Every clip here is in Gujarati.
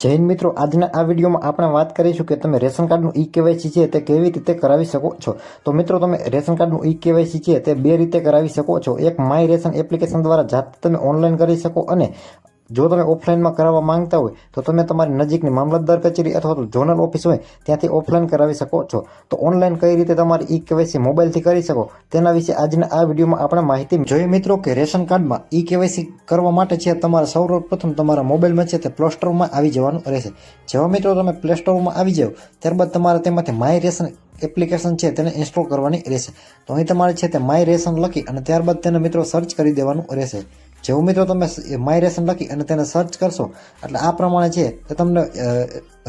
જૈન મિત્રો, આજના આ વિડીયોમાં આપણે વાત કરીશું કે તમે રેશન કાર્ડનું ઈ કેવાયસી છે તે કેવી રીતે કરાવી શકો છો. તો મિત્રો, તમે રેશન કાર્ડનું ઈ કેવાયસી છે તે બે રીતે કરાવી શકો છો. એક માય રેશન એપ્લિકેશન દ્વારા જાતે તમે ઓનલાઈન કરી શકો અને જો તમે ઓફલાઈનમાં કરાવવા માંગતા હોય, તો તમે તમારી નજીકની મામલતદાર કચેરી અથવા તો ઝોનલ ઓફિસ હોય, ત્યાંથી ઓફલાઈન કરાવી શકો છો. તો ઓનલાઈન કઈ રીતે તમારી ઈ કેવાયસી મોબાઈલથી કરી શકો, તેના વિશે આજના આ વિડીયોમાં આપણે માહિતી જોઈએ મિત્રો કે રેશન કાર્ડમાં ઈ કેવાયસી કરવા માટે છે તમારે સૌપ્રથમ તમારા મોબાઈલમાં છે તે પ્લે સ્ટોરમાં આવી જવાનું રહેશે. જેવા મિત્રો તમે પ્લે સ્ટોરમાં આવી જાઓ, ત્યારબાદ તમારે તેમાંથી માય રેશન એપ્લિકેશન છે તેને ઇન્સ્ટોલ કરવાની રહેશે. તો અહીં તમારે છે તે માય રેશન લખી અને ત્યારબાદ તેને મિત્રો સર્ચ કરી દેવાનું રહેશે. જેવું મિત્રો તમે માય રેશન લખી અને તેને સર્ચ કરશો, એટલે આ પ્રમાણે છે, તે તમને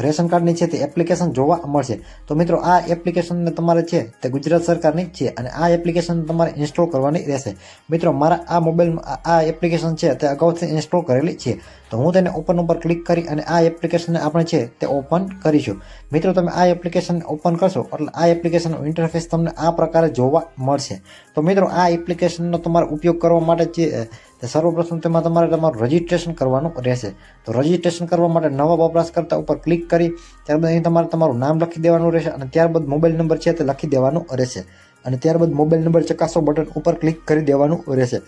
રેશન કાર્ડની છે તે એપ્લિકેશન જોવા મળશે. તો મિત્રો, આ એપ્લિકેશનને તમારે છે તે ગુજરાત સરકારની છે અને આ એપ્લિકેશન તમારે ઇન્સ્ટોલ કરવાની રહેશે. મિત્રો, મારા આ મોબાઈલમાં આ- એપ્લિકેશન છે તે અગાઉથી ઇન્સ્ટોલ કરેલી છે. તો હું તેને ઓપન ઉપર ક્લિક કરી અને આ એપ્લિકેશનને આપણે છે તે ઓપન કરીશું. મિત્રો, તમે આ એપ્લિકેશન ઓપન કરશો એટલે આ એપ્લિકેશનનું ઇન્ટરફેસ તમને આ પ્રકારે જોવા મળશે. તો મિત્રો, આ એપ્લિકેશનનો તમારે ઉપયોગ કરવા માટે જે તે સર્વપ્રથમ તેમાં તમારે તમારું રજિસ્ટ્રેશન કરવાનું રહેશે. તો રજિસ્ટ્રેશન કરવા માટે નવા વપરાશકર્તા ઉપર ક્લિક કરી, ત્યારબાદ અહીં તમારે તમારું નામ લખી દેવાનું રહેશે અને ત્યારબાદ મોબાઈલ નંબર છે તે લખી દેવાનું રહેશે. અને ત્યારબાદ મોબાઈલ નંબર ચકાસો બટન ઉપર ક્લિક કરી દેવાનું રહેશે.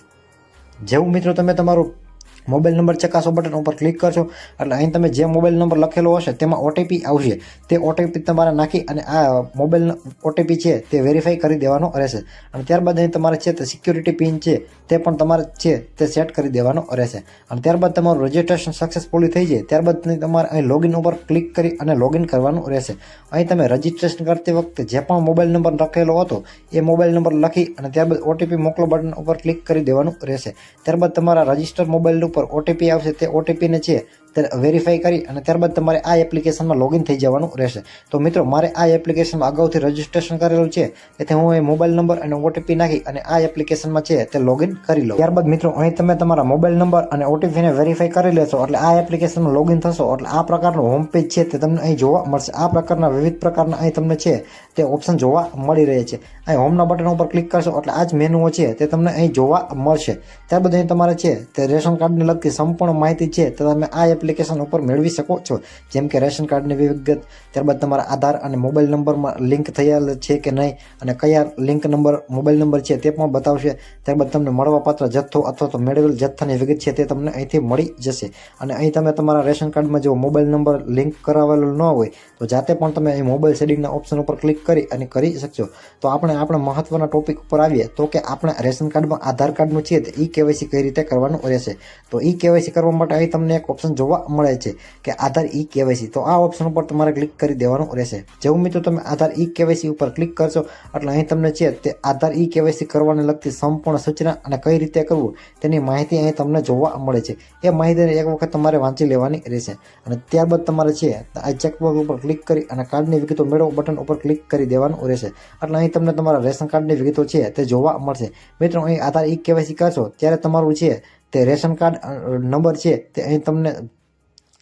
જેવું મિત્રો તમે તમારું મોબાઈલ નંબર ચકાસો બટન ઉપર ક્લિક કરશો એટલે અહીં તમે જે મોબાઈલ નંબર લખેલો હશે તેમાં ઓટીપી આવશે. તે ઓટીપી તમારે નાખી અને આ મોબાઈલ ઓટીપી છે તે વેરીફાઈ કરી દેવાનો રહેશે. અને ત્યારબાદ અહીં તમારે છે તે સિક્યુરિટી પિન છે તે પણ તમારે છે તે સેટ કરી દેવાનો રહેશે. અને ત્યારબાદ તમારું રજિસ્ટ્રેશન સક્સેસફુલી થઈ જાય. ત્યારબાદ તમે તમારે અહીં લોગિન ઉપર ક્લિક કરી અને લોગિન કરવાનું રહેશે. અહીં તમે રજિસ્ટ્રેશન કરતી વખતે જે પણ મોબાઈલ નંબર લખેલો હતો, એ મોબાઈલ નંબર લખી અને ત્યારબાદ ઓટીપી મોકલો બટન ઉપર ક્લિક કરી દેવાનું રહેશે. ત્યારબાદ તમારા રજિસ્ટર મોબાઈલ ઉપર ઓટીપી આવશે તે ઓટીપીને છે વેરીફાઈ કરી અને ત્યારબાદ તમારે આ એપ્લિકેશનમાં લોગિન થઈ જવાનું રહેશે. તો મિત્રો, મારે આ એપ્લિકેશનમાં અગાઉથી રજિસ્ટ્રેશન કરેલું છે તેથી હું એ મોબાઈલ નંબર અને ઓટીપી નાખી અને આ એપ્લિકેશનમાં છે તે લોગિન કરી લો ત્યારબાદ મિત્રો, અહીં તમે તમારા મોબાઈલ નંબર અને ઓટીપીને વેરીફાઈ કરી લેશો, એટલે આ એપ્લિકેશનમાં લોગિન થશો, એટલે આ પ્રકારનું હોમ પેજ છે તે તમને અહીં જોવા મળશે. આ પ્રકારના વિવિધ પ્રકારના અહીં તમને છે તે ઓપ્શન જોવા મળી રહે છે. અહીં હોમના બટન ઉપર ક્લિક કરશો, એટલે આ જ મેનુઓ છે તે તમને અહીં જોવા મળશે. ત્યારબાદ અહીં તમારે છે તે રેશન કાર્ડને લગતી સંપૂર્ણ માહિતી છે તે તમે આ એપ્લિકેશન ઉપર મેળવી શકો છો. જેમ કે રેશન કાર્ડની વિગત, ત્યારબાદ તમારા આધાર અને મોબાઈલ નંબરમાં લિંક થયેલ છે કે નહીં અને કયા લિંક નંબર, મોબાઈલ નંબર છે તે પણ બતાવશે. ત્યારબાદ તમને મળવાપાત્ર જથ્થો અથવા તો મેળવેલ જથ્થાની વિગત છે તે તમને અહીંથી મળી જશે. અને અહીં તમે તમારા રેશન કાર્ડમાં જો મોબાઈલ નંબર લિંક કરાવેલો ન હોય, તો જાતે પણ તમે અહીં મોબાઈલ સેટિંગના ઓપ્શન ઉપર ક્લિક કરી અને કરી શકશો. તો આપણે આપણા મહત્વના ટોપિક ઉપર આવીએ, તો કે આપણે રેશન કાર્ડમાં આધાર કાર્ડનું છે તે ઈ કેવાયસી કઈ રીતે કરવાનું રહેશે? તો ઈ કેવાયસી કરવા માટે અહીં તમને એક ઓપ્શન જોવા મળે છે કે આધાર ઈ કેવાયસી. તો આ ઓપ્શન ઉપર તમારે ક્લિક કરી દેવાનું રહેશે. જેવું મિત્રો તમે આધાર ઈ કેવાયસી ઉપર ક્લિક કરશો, એટલે અહીં તમને છે તે આધાર ઈ કેવાયસી કરવાને લગતી સંપૂર્ણ સૂચના અને કઈ રીતે કરવું તેની માહિતી અહીં તમને જોવા મળે છે. એ માહિતીને એક વખત તમારે વાંચી લેવાની રહેશે. અને ત્યારબાદ તમારે છે આ ચેકબોક્સ ઉપર ક્લિક કરી અને કાર્ડની વિગતો મેળવો બટન ઉપર ક્લિક કરી દેવાનું રહેશે. એટલે અહીં તમને તમારા રેશન કાર્ડની વિગતો છે તે જોવા મળશે. મિત્રો, અહીં આધાર ઈ કેવાયસી કરશો, ત્યારે તમારું છે તે રેશન કાર્ડ નંબર છે તે અહીં તમને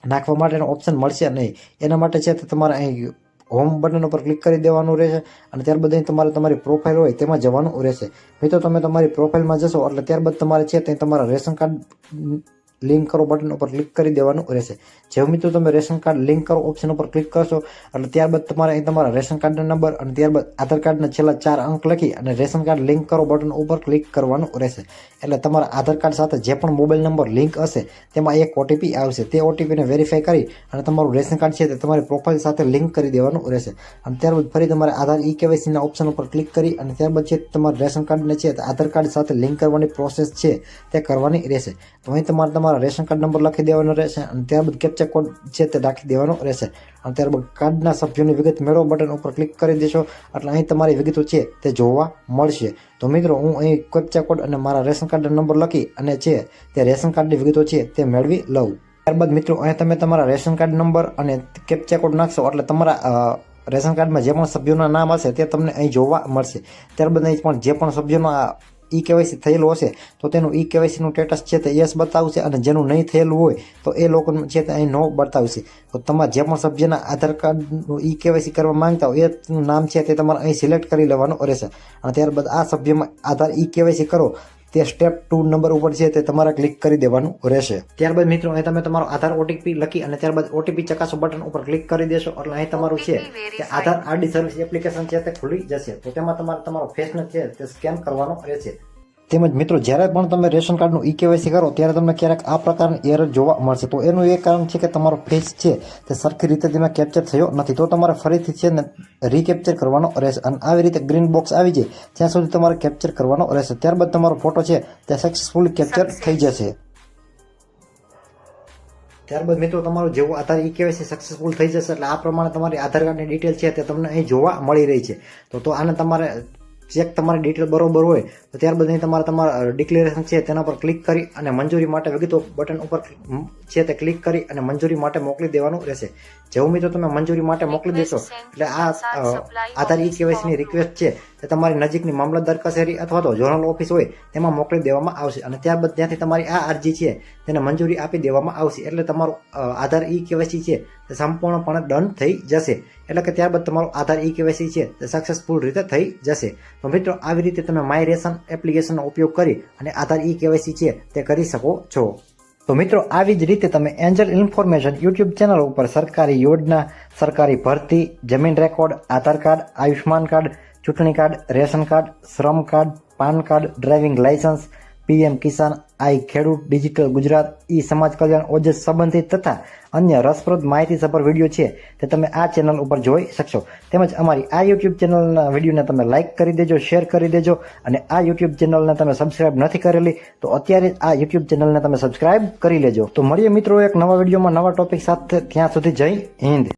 નાખવા માટેનો ઓપ્શન મળશે નહીં. એના માટે છે તે તમારે અહીં હોમ બટન ઉપર ક્લિક કરી દેવાનું રહેશે અને ત્યારબાદ અહીં તમારે તમારી પ્રોફાઇલ હોય તેમાં જવાનું રહેશે. મિત્રો, તમે તમારી પ્રોફાઇલમાં જશો એટલે ત્યારબાદ તમારે છે તે તમારા રેશન કાર્ડ લિંક કરો બટન ઉપર ક્લિક કરી દેવાનું રહેશે. જેવું મિત્રો તમે રેશન કાર્ડ લિંક કરો ઓપ્શન ઉપર ક્લિક કરશો અને ત્યારબાદ તમારે અહીં તમારા રેશન કાર્ડનો નંબર અને ત્યારબાદ આધાર કાર્ડના છેલ્લા ચાર અંક લખી અને રેશન કાર્ડ લિંક કરો બટન ઉપર ક્લિક કરવાનું રહેશે. એટલે તમારા આધાર કાર્ડ સાથે જે પણ મોબાઈલ નંબર લિંક હશે, તેમાં એક ઓટીપી આવશે. તે ઓટીપીને વેરીફાઈ કરી અને તમારું રેશન કાર્ડ છે તે તમારી પ્રોફાઇલ સાથે લિંક કરી દેવાનું રહેશે. અને ત્યારબાદ ફરી તમારે આધાર ઈ કેવાયસીના ઓપ્શન ઉપર ક્લિક કરી અને ત્યારબાદ છે તમારા રેશન કાર્ડને છે આધાર કાર્ડ સાથે લિંક કરવાની પ્રોસેસ છે તે કરવાની રહેશે. તો અહીં તમારે તમારા રેશન કાર્ડ નંબર લખી દેવાનો રહેશે અને ત્યારબાદ કેપ્ચા કોડ છે તે રાખી દેવાનો રહેશે. અને ત્યારબાદ કાર્ડના સભ્યોની વિગત મેળવો બટન ઉપર ક્લિક કરી દેશો. એટલે અહીં તમારી વિગતો છે તે જોવા મળશે. તો મિત્રો, હું અહીં કેપ્ચા કોડ અને મારા રેશન કાર્ડનો નંબર લખી અને છે તે રેશન કાર્ડની વિગતો છે તે મેળવી લઉં. ત્યારબાદ મિત્રો અહીં તમે તમારા રેશન કાર્ડ નંબર અને કેપ્ચા કોડ નાખશો એટલે તમારા રેશન કાર્ડમાં જે પણ સભ્યોના નામ હશે તે તમને અહીં જોવા મળશે. ત્યારબાદ અહીં પણ જે પણ સભ્યોનો ઈ કેવાયસી થયેલું હશે, તો તેનું ઈ કેવાયસીનું સ્ટેટસ છે તે યસ બતાવશે અને જેનું નહીં થયેલું હોય, તો એ લોકોનું છે તે અહીં નો બતાવશે. તો તમારા જે પણ સભ્યના આધાર કાર્ડનું ઈ કેવાયસી કરવા માંગતા હોય એનું નામ છે તે તમારે અહીં સિલેક્ટ કરી લેવાનું રહેશે. અને ત્યારબાદ આ સભ્યમાં આધાર ઈ કેવાયસી કરો તે સ્ટેપ ટુ નંબર ઉપર છે તે તમારે ક્લિક કરી દેવાનું રહેશે. ત્યારબાદ મિત્રો અહીં તમે તમારો આધાર ઓટીપી લખી અને ત્યારબાદ ઓટીપી ચકાસો બટન ઉપર ક્લિક કરી દેશો. એટલે અહીં તમારું છે કે આધાર આરડી સર્વિસ એપ્લિકેશન છે તે ખુલી જશે. તો તેમાં તમારે તમારો ફેસને છે તે સ્કેન કરવાનો રહેશે. તેમજ મિત્રો જ્યારે પણ તમે રેશન કાર્ડનું ઈ કેવાયસી કરો ત્યારે તમને ક્યારેક આ પ્રકારની એરર જોવા મળશે. તો એનું એ કારણ છે કે તમારો ફેસ છે તે સરખી રીતે તેમાં કેપ્ચર થયો નથી. તો તમારે ફરીથી છે ને રીકેપ્ચર કરવાનો રહેશે. અને આવી રીતે ગ્રીન બોક્સ આવી જાય ત્યાં સુધી તમારે કેપ્ચર કરવાનો રહેશે. ત્યારબાદ તમારો ફોટો છે તે સક્સેસફુલ કેપ્ચર થઈ જશે. ત્યારબાદ મિત્રો તમારું જેવું આધાર ઈ કેવાયસી સક્સેસફુલ થઈ જશે એટલે આ પ્રમાણે તમારી આધાર કાર્ડની ડિટેલ છે તે તમને અહીં જોવા મળી રહી છે. તો તો આને તમારે ચેક તમારી ડિટેલ બરોબર હોય તો ત્યારબાદ અહીં તમારે તમારા ડિક્લેરેશન છે તેના પર ક્લિક કરી અને મંજૂરી માટે વિગતો બટન ઉપર છે તે ક્લિક કરી અને મંજૂરી માટે મોકલી દેવાનું રહેશે. જેવું મિત્રો તમે મંજૂરી માટે મોકલી દેશો, એટલે આ આધાર ઈ કેવાયસીની રિક્વેસ્ટ છે તે તમારી નજીકની મામલતદાર કચેરી અથવા તો ઝોનલ ઓફિસ હોય તેમાં મોકલી દેવામાં આવશે અને ત્યારબાદ ત્યાંથી તમારી આ અરજી છે તેને મંજૂરી આપી દેવામાં આવશે. એટલે તમારું આધાર ઈ કેવાયસી છે તે સંપૂર્ણપણે ડન થઈ જશે. એટલે કે ત્યારબાદ તમારું આધાર ઈ કેવાયસી છે તે સક્સેસફુલ રીતે થઈ જશે. તો મિત્રો, આવી રીતે તમે માય રેશન એપ્લિકેશનનો ઉપયોગ કરી અને આધાર ઈ કેવાયસી છે તે કરી શકો છો. તો મિત્રો, આવી જ રીતે તમે એન્જલ ઇન્ફોર્મેશન યુટ્યુબ ચેનલ ઉપર સરકારી યોજના, સરકારી ભરતી, જમીન record, Aadhaar card Ayushman card, ચૂંટણી કાર્ડ, રેશન કાર્ડ, શ્રમ card, PAN card, driving licence PM Kisan I Khedut digital Gujarat ઈ સમાજ કલ્યાણ ઓજસ સંબંધિત તથા અન્ય રસપ્રદ માહિતીસભર વીડિયો છે તે તમે આ ચેનલ ઉપર જોઈ શકશો. તેમજ અમારી આ યુટ્યુબ ચેનલના વિડીયોને તમે લાઇક કરી દેજો શેર કરી દેજો અને આ યુટ્યુબ ચેનલને તમે સબસ્ક્રાઇબ નથી કરેલી તો અત્યારે આ યુટ્યુબ ચેનલને તમે સબસ્ક્રાઇબ કરી લેજો. તો મળીએ મિત્રો એક નવા વિડીયોમાં નવા ટોપિક સાથે. ત્યાં સુધી જય હિન્દ.